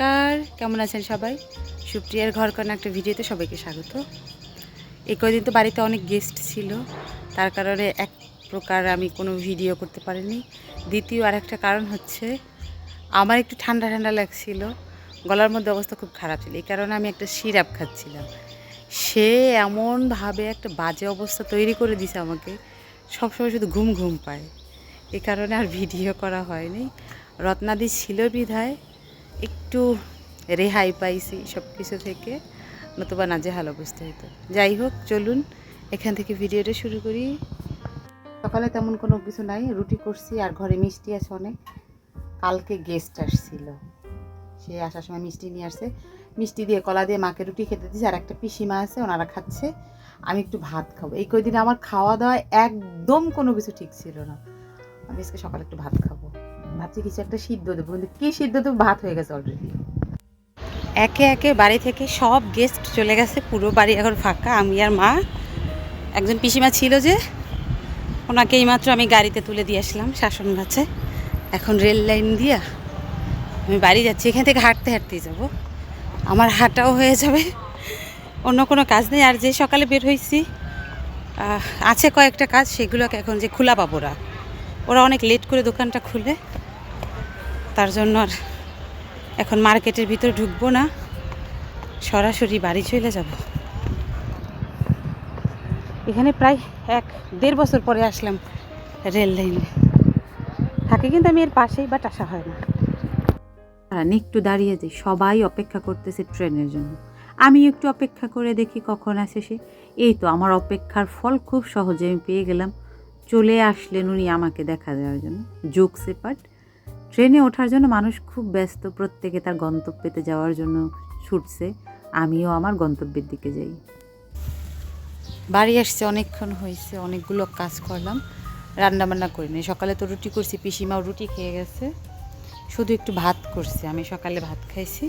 নমস্কার, কেমন আছেন সবাই? সুপ্রিয়ার ঘর কর্ণ একটা ভিডিওতে সবাইকে স্বাগত। এই কদিন তো বাড়িতে অনেক গেস্ট ছিল, তার কারণে এক প্রকার আমি কোনো ভিডিও করতে পারিনি। দ্বিতীয় আর একটা কারণ হচ্ছে, আমার একটু ঠান্ডা ঠান্ডা লাগছিল, গলার মধ্যে অবস্থা খুব খারাপ ছিল। এই কারণে আমি একটা সিরাপ খাচ্ছিলাম। সে এমনভাবে একটা বাজে অবস্থা তৈরি করে দিছে আমাকে, সবসময় শুধু ঘুম ঘুম পায়। এ কারণে আর ভিডিও করা হয়নি। রত্নাদি ছিল বিধায় একটু রেহাই পাইছি সব কিছু থেকে, নতুবা না নাজেহাল অবস্থা হতো যাই হোক, চলুন এখান থেকে ভিডিওটা শুরু করি। সকালে তেমন কোনো কিছু নাই, রুটি করছি আর ঘরে মিষ্টি আছে অনেক। কালকে গেস্ট আসছিল। সে আসার সময় মিষ্টি নিয়ে আসছে। মিষ্টি দিয়ে কলা দিয়ে মাকে রুটি খেতে দিয়েছে আর একটা পিসিমা আছে, ওনারা খাচ্ছে। আমি একটু ভাত খাব। এই কদিন আমার খাওয়া দাওয়া একদম কোনো কিছু ঠিক ছিল না। আমি আজকে সকালে একটু ভাত খাব। ভাবছি কিছু একটা সিদ্ধ দেবো, কিন্তু কী সিদ্ধ দেবো ভাত হয়ে গেছে অলরেডি একে একে বাড়ি থেকে সব গেস্ট চলে গেছে, পুরো বাড়ি এখন ফাঁকা, আমি আর মা। একজন পিসিমা ছিল যে, ওনাকে এইমাত্র আমি গাড়িতে তুলে দিয়ে আসলাম শাসন গাছে এখন রেল লাইন দিয়া আমি বাড়ি যাচ্ছি, এখান থেকে হাঁটতে হাঁটতেই যাব। আমার হাঁটাও হয়ে যাবে, অন্য কোনো কাজ নেই। আর যে সকালে বের হয়েছি আছে কয়েকটা কাজ, সেগুলোকে এখন যে খোলা পাবো ওরা। ওরা অনেক লেট করে দোকানটা খুলে। তার জন্য আর এখন মার্কেটের ভিতর ঢুকবো না। সরাসরি বাড়ি চলে যাব। এখানে প্রায় এক দেড় বছর পরে আসলাম রেল লাইনে। থাকে কিন্তু আমি এর পাশেই, বাট আসা হয় না। দাঁড়ান একটু দাঁড়িয়ে যাই, সবাই অপেক্ষা করতেছে ট্রেনের জন্য। আমি একটু অপেক্ষা করে দেখি কখন আসে সে। এই তো আমার অপেক্ষার ফল খুব সহজে আমি পেয়ে গেলাম। চলে আসলেন উনি আমাকে দেখা দেওয়ার জন্য। যোগ সেপার্ট ট্রেনে ওঠার জন্য মানুষ খুব ব্যস্ত, প্রত্যেকে তার গন্তব্যেতে যাওয়ার জন্য ছুটছে। আমিও আমার গন্তব্যের দিকে যাই। বাড়ি আসছে, অনেকক্ষণ হয়েছে, অনেকগুলো কাজ করলাম রান্না বান্না করিনি সকালে তো রুটি করছি, পিসিমাও রুটি খেয়ে গেছে। শুধু একটু ভাত করছি, আমি সকালে ভাত খাইছি।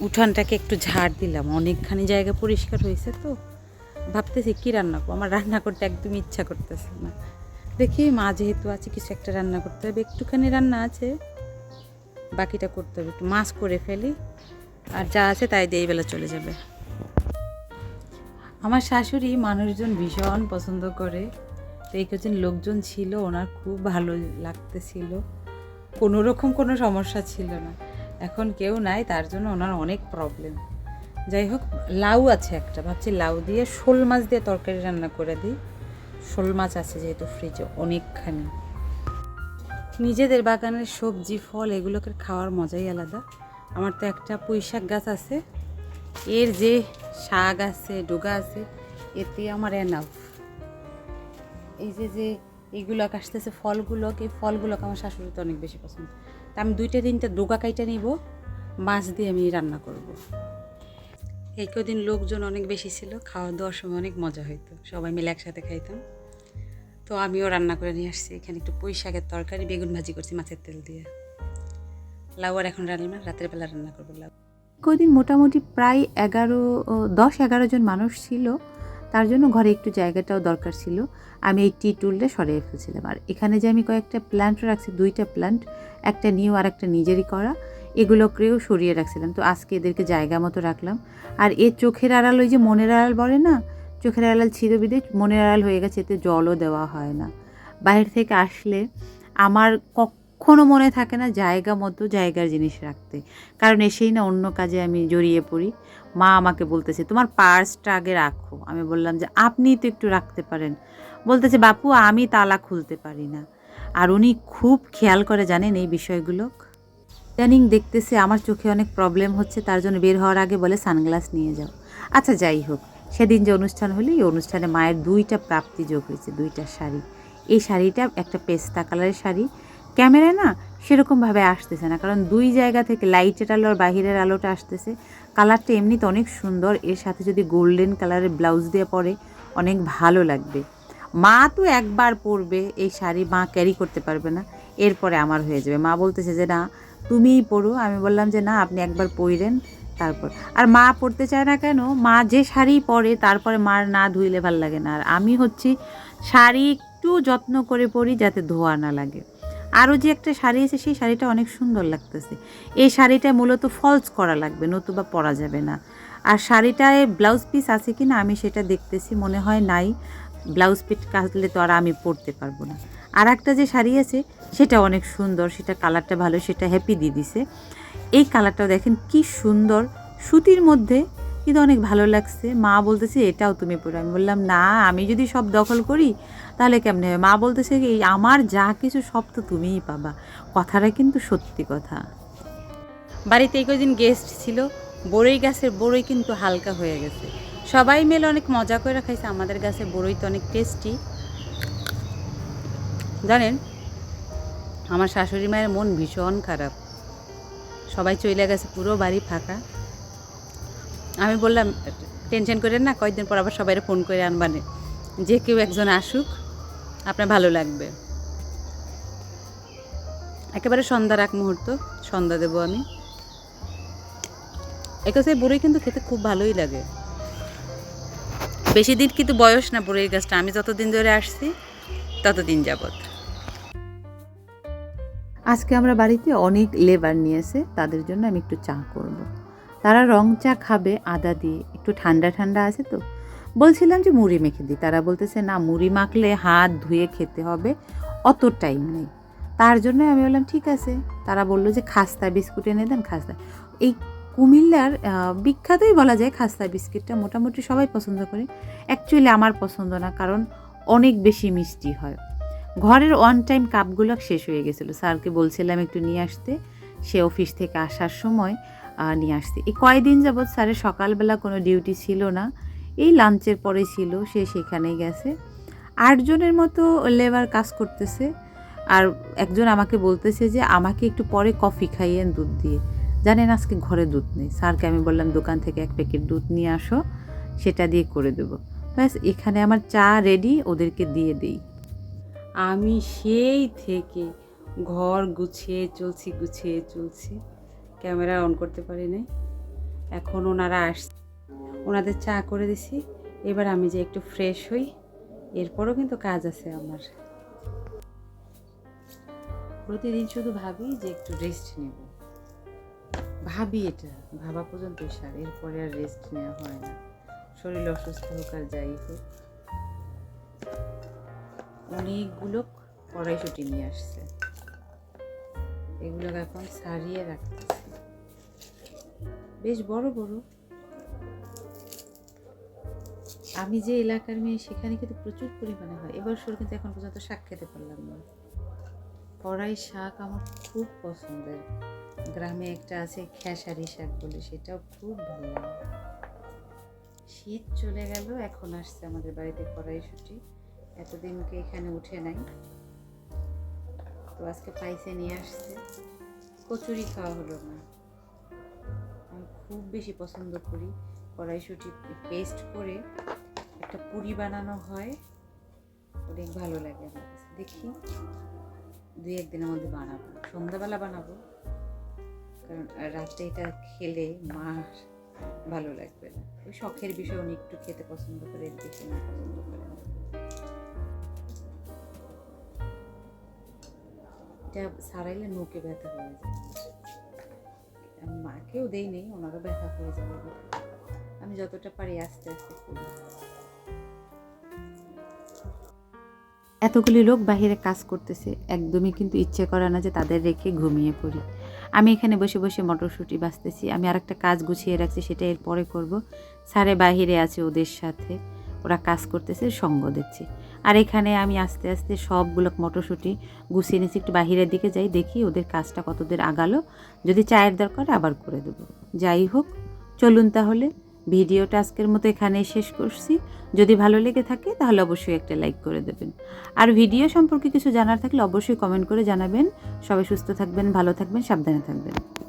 উঠানটাকে একটু ঝাড় দিলাম, অনেকখানি জায়গা পরিষ্কার হয়েছে তো। ভাবতেছি কি রান্না করব? আমার রান্না করতে একদম ইচ্ছা করতেছে না। দেখি মা যেহেতু আছে, কিছু একটা রান্না করতে হবে। একটুখানি রান্না আছে, বাকিটা করতে হবে। একটু মাছ করে ফেলি, আর যা আছে তাই দিয়ে বেলা চলে যাবে। আমার শাশুড়ি মানুষজন ভীষণ পছন্দ করে। তো এই কজন লোকজন ছিল, ওনার খুব ভালো লাগতেছিল। কোনো রকম কোনো সমস্যা ছিল না। এখন কেউ নাই, তার জন্য ওনার অনেক প্রবলেম যাই হোক, লাউ আছে একটা। ভাবছি লাউ দিয়ে শোল মাছ দিয়ে তরকারি রান্না করে দিই। শোল মাছ আছে যেহেতু ফ্রিজে অনেকখানি। নিজেদের বাগানের সবজি, ফল এগুলোকে খাওয়ার মজাই আলাদা। আমার তো একটা পুঁই শাক গাছ আছে। এর যে শাক আছে, ডোগা আছে, এতে আমার এনাফ এই যে যে এইগুলো আসতেছে ফলগুলোকে, এই ফলগুলোকে আমার শাশুড়ি তো অনেক বেশি পছন্দ। তা আমি দুইটা, তিনটা ডোগা কাইটা নিব, মাছ দিয়ে আমি রান্না করব। এই কদিন লোকজন অনেক বেশি ছিল খাওয়া দাওয়ার সময় অনেক মজা হইতো। সবাই মিলে একসাথে খাইতাম। তো আমিও রান্না করে নিয়ে আসছি। এখানে একটু পুঁই শাকের তরকারি, বেগুন ভাজি করছি মাছের তেল দিয়ে। লাউ আর এখন রান্না, রাতের বেলা রান্না করব লাউ। কদিন মোটামুটি প্রায় এগারো দশ, এগারো জন মানুষ ছিল। তার জন্য ঘরে একটু জায়গাটাও দরকার ছিল। আমি এই টি টুলটা সরিয়ে ফেলছিলাম। আর এখানে যে আমি কয়েকটা প্ল্যান্ট রাখছি, দুইটা প্ল্যান্ট একটা নিউ আর একটা নিজেরই করা। এগুলোকেও সরিয়ে রাখছিলাম। তো আজকে এদেরকে জায়গা মতো রাখলাম। আর এ চোখের আড়াল ওই যে মনের আড়াল বলে না? চোখের আড়াল ছিল বিদে, মনের আড়াল হয়ে গেছে, এতে জলও দেওয়া হয় না। বাইরে থেকে আসলে আমার কখনো মনে থাকে না জায়গা মতো জায়গার জিনিস রাখতে। কারণ এসেই না অন্য কাজে আমি জড়িয়ে পড়ি। মা আমাকে বলতেছে, তোমার পার্সটা আগে রাখো। আমি বললাম যে, আপনি তো একটু রাখতে পারেন। বলতেছে, বাপু, আমি তালা খুলতে পারি না। আর উনি খুব খেয়াল করে জানেন এই বিষয়গুলো। ইদানিং দেখতেছে, আমার চোখে অনেক প্রবলেম হচ্ছে, তার জন্য বের হওয়ার আগে বলে সানগ্লাস নিয়ে যাও। আচ্ছা যাই হোক, সেদিন যে অনুষ্ঠান হলো, এই অনুষ্ঠানে মায়ের দুইটা প্রাপ্তি যোগ হয়েছে, দুইটা শাড়ি। এই শাড়িটা একটা পেস্তা কালারের শাড়ি। ক্যামেরায় না সেরকমভাবে আসতেছে না, কারণ দুই জায়গা থেকে লাইটের আলো আর বাহিরের আলোটা আসতেছে। কালারটা এমনিতে অনেক সুন্দর, এর সাথে যদি গোল্ডেন কালারের ব্লাউজ দিয়ে পরে, অনেক ভালো লাগবে। মা তো একবার পরবে, এই শাড়ি মা ক্যারি করতে পারবে না, এরপরে আমার হয়ে যাবে। মা বলতেছে যে, না তুমিই পরো আমি বললাম যে, না, আপনি একবার পইরেন তারপর। আর মা পরতে চায় না কেন? মা যে শাড়ি পরে, তারপরে মার না ধুইলে ভালো লাগে না। আর আমি হচ্ছি শাড়ি একটু যত্ন করে পরি যাতে ধোয়া না লাগে। আরও যে একটা শাড়ি আছে, সেই শাড়িটা অনেক সুন্দর লাগতেছে। এই শাড়িটা মূলত ফলস করা লাগবে, নতুবা পরা যাবে না। আর শাড়িটায় ব্লাউজ পিস আছে কি না আমি সেটা দেখতেছি, মনে হয় নাই। ব্লাউজ পিস কাটলে তো আর আমি পরতে পারব না। আর একটা যে শাড়ি আছে, সেটা অনেক সুন্দর, সেটা কালারটা ভালো, সেটা হ্যাপি দিয়ে দিছে। এই কালারটাও দেখেন কি সুন্দর, সুতির মধ্যে কিন্তু অনেক ভালো লাগছে। মা বলতেছে, এটাও তুমি পড়ো আমি বললাম, না, আমি যদি সব দখল করি, তাহলে কেমনে হবে? মা বলতেছে কি আমার যা কিছু, সব তো তুমিই পাবা। কথাটা কিন্তু সত্যি কথা। বাড়িতে এই কদিন গেস্ট ছিল, বড়ই গাছের বড়ই কিন্তু হালকা হয়ে গেছে। সবাই মিলে অনেক মজা করে খাইছে, আমাদের গাছের বড়ই তো অনেক টেস্টি জানেন, আমার শাশুড়ি মায়ের মন ভীষণ খারাপ। সবাই চলে গেছে, পুরো বাড়ি ফাঁকা। আমি বললাম, টেনশন করেন না, কয়েকদিন পর আবার সবাই ফোন করে আনবানে যে কেউ একজন আসুক, আপনার ভালো লাগবে। একেবারে সন্ধ্যার এক মুহূর্ত, সন্ধ্যা দেবো আমি। একাছে বড়ই কিন্তু খেতে খুব ভালোই লাগে। বেশি দিন কিন্তু বয়স না, বড়ই গাছটা। আমি যতদিন ধরে আসছি, ততদিন যাবত আজকে আমরা বাড়িতে অনেক লেবার নিয়েছে তাদের জন্য আমি একটু চা করব। তারা রং চা খাবে, আদা দিয়ে, একটু ঠান্ডা ঠান্ডা আছে তো। বলছিলাম যে মুড়ি মেখে দিই। তারা বলতেছে, না, মুড়ি মাখলে হাত ধুয়ে খেতে হবে, অত টাইম নেই। তার জন্য আমি বললাম, ঠিক আছে। তারা বলল যে, খাস্তা বিস্কুট এনে দেন, খাস্তা। এই কুমিল্লার বিখ্যাতই বলা যায় খাস্তা বিস্কিটটা, মোটামুটি সবাই পছন্দ করে। অ্যাকচুয়ালি আমার পছন্দ না, কারণ অনেক বেশি মিষ্টি হয়। ঘরের ওয়ান টাইম কাপগুলো শেষ হয়ে গেছিল। স্যারকে বলছিলাম একটু নিয়ে আসতে। সে অফিস থেকে আসার সময় নিয়ে আসতে। এই কয়দিন যাবৎ স্যারের সকালবেলা কোনো ডিউটি ছিল না। এই লাঞ্চের পরে ছিল, সে সেখানেই গেছে। আটজনের মতো লেবার কাজ করতেছে। আর একজন আমাকে বলতেছে যে, আমাকে একটু পরে কফি খাইয়েন দুধ দিয়ে। জানেন আজকে ঘরে দুধ নেই। স্যারকে আমি বললাম, দোকান থেকে এক প্যাকেট দুধ নিয়ে আসো, সেটা দিয়ে করে দেবো। ব্যাস, এখানে আমার চা রেডি ওদেরকে দিয়ে দিই। আমি সেই থেকে ঘর গুছিয়ে চলছি গুছিয়ে চলছি। ক্যামেরা অন করতে পারি নাই। এখন ওনারা আসছে। ওনাদের চা করে দিছি। এবার আমি যে একটু ফ্রেশ হই, এরপরও কিন্তু কাজ আছে আমার। প্রতিদিন শুধু ভাবি যে একটু রেস্ট নেব। ভাবি এটা, ভাবা পর্যন্ত সার। এরপরে আর রেস্ট নেওয়া হয় না। শরীর অসুস্থ হোক আর যাই হোক। অনেকগুলো কড়াইশুটি নিয়ে আসছে। এগুলোকে এখন সারিয়ে রাখতেছে। বেশ বড় বড়। আমি যে এলাকার মেয়ে, সেখানে কিন্তু প্রচুর পরিমাণে হয়। এবার এবছর কিন্তু এখন পর্যন্ত শাক খেতে পারলাম না। কড়াই শাক আমার খুব পছন্দের। গ্রামে একটা আছে খেসারি শাক বলে, সেটাও খুব ভালো লাগে। শীত চলে গেল, এখন আসছে আমাদের বাড়িতে কড়াইশুটি। এতদিনকে এখানে উঠে নাই। তো আজকে পাইসে নিয়ে আসছে। কচুরি খাওয়া হলো না। আমি খুব বেশি পছন্দ করি। কড়াইশুটি পেস্ট করে একটা পুরি বানানো হয়। অনেক ভালো লাগে আমার কাছে। দেখি দুই একদিনের মধ্যে বানাবো। সন্ধ্যাবেলা বানাবো। কারণ রাতে এটা খেলে মার ভালো লাগবে না। ওই শখের বিষয় উনি একটু খেতে পছন্দ করে পছন্দ না এটা সারাইলে নোকে ব্যথা হয়ে যায়। আমি মাকেও দেই নেই, ওনারও ব্যথা হয়ে যাবে। আমি যতটা পারি আস্তে আস্তে করি। এতগুলি লোক বাহিরে কাজ করতেছে, একদমই কিন্তু ইচ্ছে করে না যে তাদের রেখে ঘুমিয়ে পড়ি। আমি এখানে বসে বসে মটরশুঁটি বাঁচতেছি, আমি আরেকটা কাজ গুছিয়ে রাখছি, সেটা এরপরে করব। স্যারে বাহিরে আছে ওদের সাথে। ওরা কাজ করতেছে, সঙ্গ দিচ্ছে। আর এখানে আমি আস্তে আস্তে সবগুলো মটরশুঁটি গুছিয়ে নিয়েছি, একটু বাহিরের দিকে যাই, দেখি ওদের কাজটা কতদূর আগালো। যদি চায়ের দরকার আবার করে দেবো। যাই হোক, চলুন তাহলে। ভিডিওটা আজকের মতো এখানে শেষ করছি। যদি ভালো লেগে থাকে, তাহলে অবশ্যই একটা লাইক করে দেবেন। আর ভিডিও সম্পর্কে কিছু জানার থাকলে অবশ্যই কমেন্ট করে জানাবেন। সবাই সুস্থ থাকবেন, ভালো থাকবেন, সাবধানে থাকবেন।